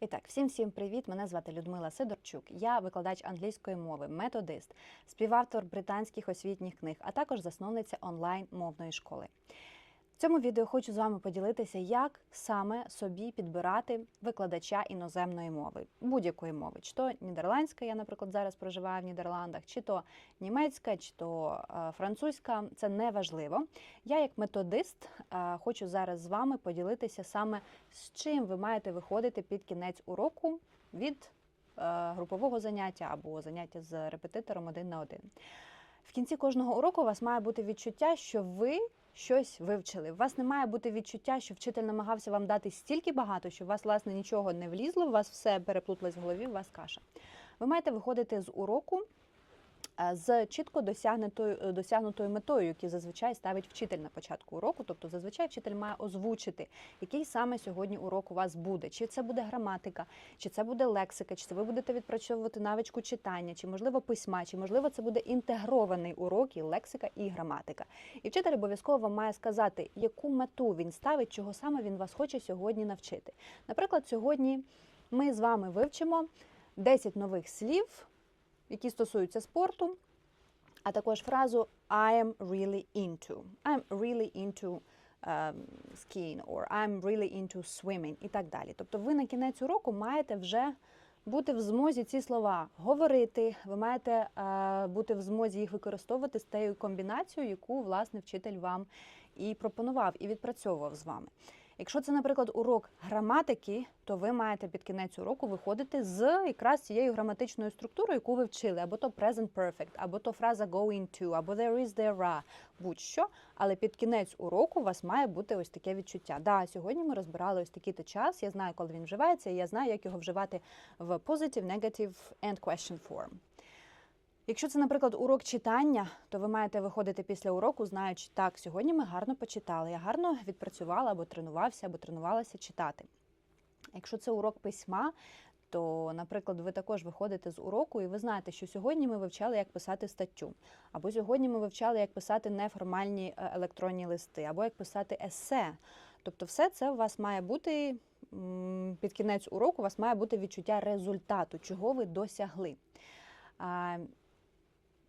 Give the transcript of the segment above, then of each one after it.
І так, всім всім привіт! Мене звати Людмила Сидорчук. Я викладач англійської мови, методист, співавтор британських освітніх книг, а також засновниця онлайн мовної школи. Цьому відео хочу з вами поділитися, як саме собі підбирати викладача іноземної мови, будь-якої мови, чи то нідерландська, я, наприклад, зараз проживаю в Нідерландах, чи то німецька, чи то е, французька, це не важливо. Я, як методист, е, хочу зараз з вами поділитися саме з чим ви маєте виходити під кінець уроку від е, групового заняття або заняття з репетитором один на один. В кінці кожного уроку у вас має бути відчуття, що ви щось вивчили. У вас не має бути відчуття, що вчитель намагався вам дати стільки багато, що у вас, власне, нічого не влізло, у вас все переплуталось в голові, у вас каша. Ви маєте виходити з уроку з чітко досягнутою, е, досягнутою метою, яку зазвичай ставить вчитель на початку уроку. Тобто, зазвичай вчитель має озвучити, який саме сьогодні урок у вас буде. Чи це буде граматика, чи це буде лексика, чи це ви будете відпрацьовувати навичку читання, чи можливо письма, чи можливо це буде інтегрований урок і лексика і граматика. І вчитель обов'язково має сказати, яку мету він ставить, чого саме він вас хоче сьогодні навчити. Наприклад, сьогодні ми з вами вивчимо 10 нових слів які стосуються спорту, а також фразу I am really into. I'm really into um, skiing or I'm really into swimming і так далі. Тобто ви на кінець уроку маєте вже бути в змозі ці слова говорити, ви маєте е, бути в змозі їх використовувати з тією комбінацією, яку власне вчитель вам і пропонував, і відпрацьовував з вами. Якщо це, наприклад, урок граматики, то ви маєте під кінець уроку виходити з якраз цією граматичною структурою, яку ви вчили, або то present perfect, або то фраза go into, або there is, there are, будь-що. Але під кінець уроку у вас має бути ось таке відчуття. Да, сьогодні ми розбирали ось такий-то час. Я знаю, коли він вживається, і я знаю, як його вживати в positive, negative and question form. Якщо це, наприклад, урок читання, то ви маєте виходити після уроку, знаючи, так, сьогодні ми гарно почитали, я гарно відпрацювала або тренувався, або тренувалася читати. Якщо це урок письма, то, наприклад, ви також виходите з уроку, і ви знаєте, що сьогодні ми вивчали, як писати статтю, або сьогодні ми вивчали, як писати неформальні е, електронні листи, або як писати есе. Тобто, все це у вас має бути під кінець уроку, у вас має бути відчуття результату, чого ви досягли.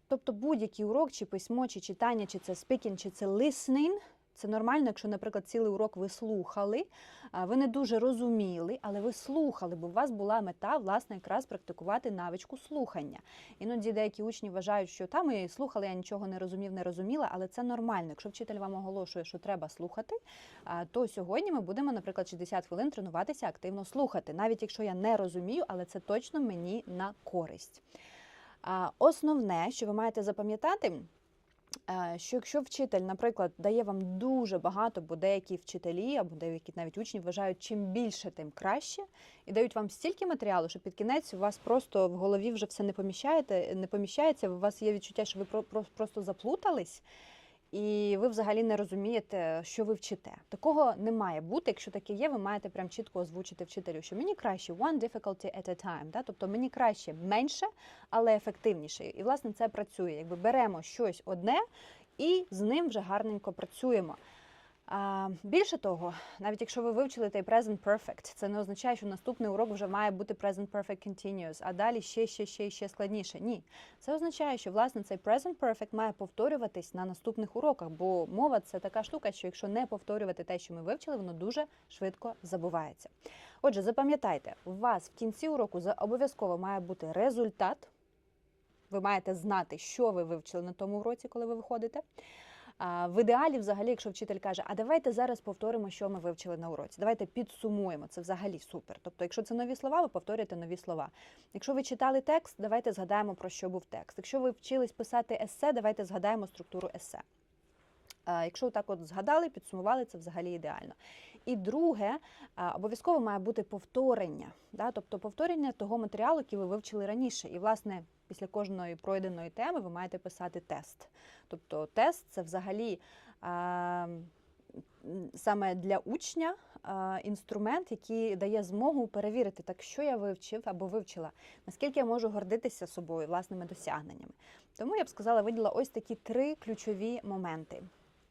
Тобто будь-який урок, чи письмо, чи читання, чи це speaking, чи це listening, це нормально, якщо, наприклад, цілий урок ви слухали, ви не дуже розуміли, але ви слухали, бо у вас була мета, власне, якраз практикувати навичку слухання. Іноді деякі учні вважають, що там ми слухали, я нічого не розумів, не розуміла, але це нормально. Якщо вчитель вам оголошує, що треба слухати, то сьогодні ми будемо, наприклад, 60 хвилин тренуватися активно слухати, навіть якщо я не розумію, але це точно мені на користь. Основне, що ви маєте запам'ятати, що якщо вчитель, наприклад, дає вам дуже багато, бо деякі вчителі або деякі навіть учні вважають, чим більше, тим краще, і дають вам стільки матеріалу, що під кінець у вас просто в голові вже все не поміщаєте, не поміщається. У вас є відчуття, що ви про- про- просто заплутались. І ви взагалі не розумієте, що ви вчите. Такого не має бути. Якщо таке є, ви маєте прям чітко озвучити вчителю, що мені краще one difficulty at a time. Да? Тобто мені краще менше, але ефективніше. І власне це працює. Якби беремо щось одне і з ним вже гарненько працюємо. А, більше того, навіть якщо ви вивчили той present perfect, це не означає, що наступний урок вже має бути present perfect continuous, а далі ще, ще, ще, ще складніше. Ні, це означає, що власне цей present perfect має повторюватись на наступних уроках, бо мова це така штука, що якщо не повторювати те, що ми вивчили, воно дуже швидко забувається. Отже, запам'ятайте, у вас в кінці уроку обов'язково має бути результат. Ви маєте знати, що ви вивчили на тому уроці, коли ви виходите. В ідеалі, взагалі, якщо вчитель каже, а давайте зараз повторимо, що ми вивчили на уроці. Давайте підсумуємо. Це взагалі супер. Тобто, якщо це нові слова, ви повторюєте нові слова. Якщо ви читали текст, давайте згадаємо про що був текст. Якщо ви вчились писати есе, давайте згадаємо структуру есе. А, Якщо так от згадали, підсумували, це взагалі ідеально. І друге, обов'язково має бути повторення, да? тобто повторення того матеріалу, який ви вивчили раніше. І, власне, після кожної пройденої теми ви маєте писати тест. Тобто тест це взагалі а, саме для учня інструмент, який дає змогу перевірити, так що я вивчив або вивчила, наскільки я можу гордитися собою, власними досягненнями. Тому я б сказала, виділа ось такі три ключові моменти: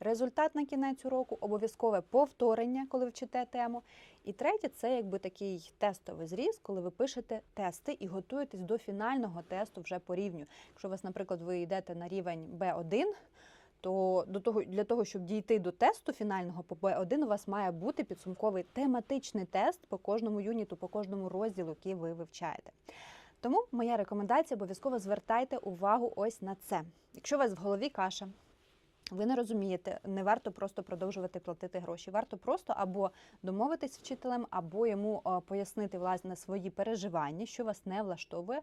результат на кінець уроку, обов'язкове повторення, коли вчите тему. І третє це якби такий тестовий зріз, коли ви пишете тести і готуєтесь до фінального тесту вже по рівню. Якщо у вас, наприклад, ви йдете на рівень B1, то до того для того, щоб дійти до тесту фінального по B1, у вас має бути підсумковий тематичний тест по кожному юніту, по кожному розділу, який ви вивчаєте. Тому моя рекомендація обов'язково звертайте увагу ось на це. Якщо у вас в голові каша, ви не розумієте, не варто просто продовжувати платити гроші. Варто просто або домовитись з вчителем, або йому е, пояснити власне свої переживання, що вас не влаштовує.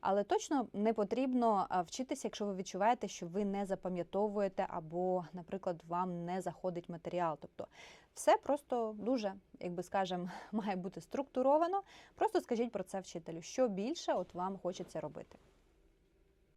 Але точно не потрібно е, вчитися, якщо ви відчуваєте, що ви не запам'ятовуєте, або, наприклад, вам не заходить матеріал. Тобто все просто дуже, як би скажемо, має бути структуровано. Просто скажіть про це вчителю, що більше от вам хочеться робити.